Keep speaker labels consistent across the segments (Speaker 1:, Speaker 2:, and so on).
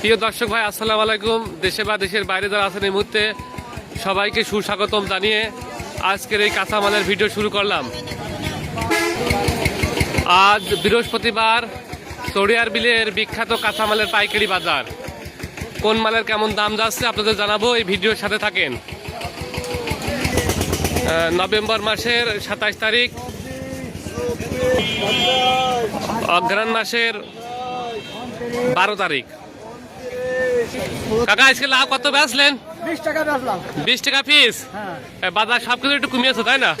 Speaker 1: প্রিয় দর্শক ভাই, আসসালামু আলাইকুম। দেশে বা দেশের বাইরে যারা আছেন এই মুহূর্তে, সবাইকে সুস্বাগতম জানিয়ে আজকের এই কাঁচামালের ভিডিও শুরু করলাম। আজ বৃহস্পতিবার চড়িয়ার বিলের বিখ্যাত কাঁচামালের পাইকারি বাজার। কোন মালের কেমন দাম যাচ্ছে আপনাদের জানাব, এই ভিডিওর সাথে থাকেন। নভেম্বর মাসের সাতাশ তারিখ। অগ্রাণ মাসের বারো তারিখ। কাকা আজকে লাভ কত বেচলেন
Speaker 2: বিশ টাকা বেচলাম
Speaker 1: বিশ টাকা পিস
Speaker 2: হ্যাঁ।
Speaker 1: বাজার সব কিছু একটু কমিয়েছে তাই না?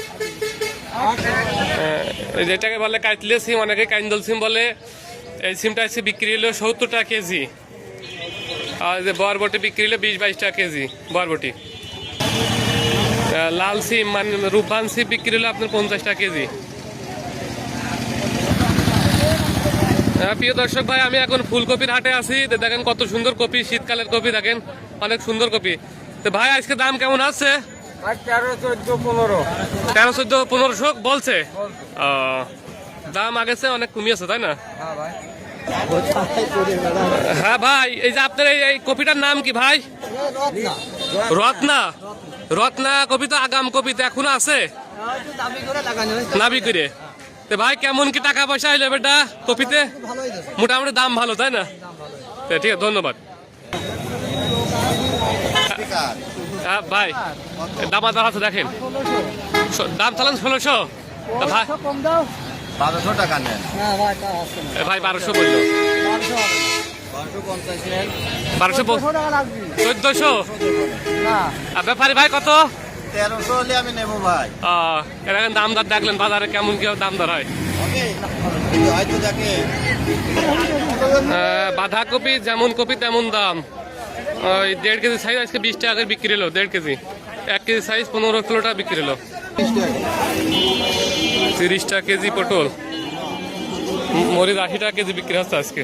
Speaker 1: যেটাকে বলে কাটলে সিম অনেকে কাইন্দল সিম বলে। এই সিমটা এসে বিক্রি হলো সত্তর টাকা কেজি। আর যে বরবটি বিক্রি হলো বিশ বাইশ টাকা কেজি বরবটি। লাল সিম মানে রূপবান সিম বিক্রি হলো আপনার পঞ্চাশ টাকা কেজি। প্রিয় দর্শক ভাই আমি এখন ফুলকপির হাটে আছি। দেখেন কত সুন্দর কপি শীতকালের কপি দেখেন অনেক সুন্দর কপি। তো ভাই আজকে দাম কেমন আছে?
Speaker 2: তেরো চোদ্দ
Speaker 1: পনেরোশো বলছে? দাম আগেছে অনেক কমিয়েছে তাই না?
Speaker 2: হ্যাঁ ভাই।
Speaker 1: হ্যাঁ এই যে আপনার এই- কপিটার নাম কি ভাই? রত্না। রত্না। কপি তো আগাম কপি তো এখনও আছে?
Speaker 2: লাগানো
Speaker 1: নাবি করে? তো ভাই কেমন কি টাকা পয়সা হইল বেটা কপিতে? মোটামুটি দাম ভালো তাই না? ঠিক আছে ধন্যবাদ। ভাই দাম আদার আছে দেখেন। দাম চালান ষোলোশো? তা ভাই
Speaker 2: কম
Speaker 3: বারোশো টাকা নেন।
Speaker 2: হ্যাঁ ভাই
Speaker 1: বারোশো বলল।
Speaker 2: বারোশো চোদ্দশো
Speaker 1: আর ব্যাপারী ভাই কত?
Speaker 3: তেরোশো হলে আমি নেব ভাই।
Speaker 1: এরকম দাম দর দেখলেন বাজারে কেমন কি দাম দর হয়? বাঁধাকপি যেমন কপি তেমন দাম। ওই দেড় কেজি সাইজ আজকে বিশ টাকা করে বিক্রি হলো দেড় কেজি। এক কেজি সাইজ পনেরো কিলোটা বিক্রি হলো। তিরিশ টাকা। কেজি পটল। মরিচ আশি টাকা কেজি বিক্রি হচ্ছে আজকে।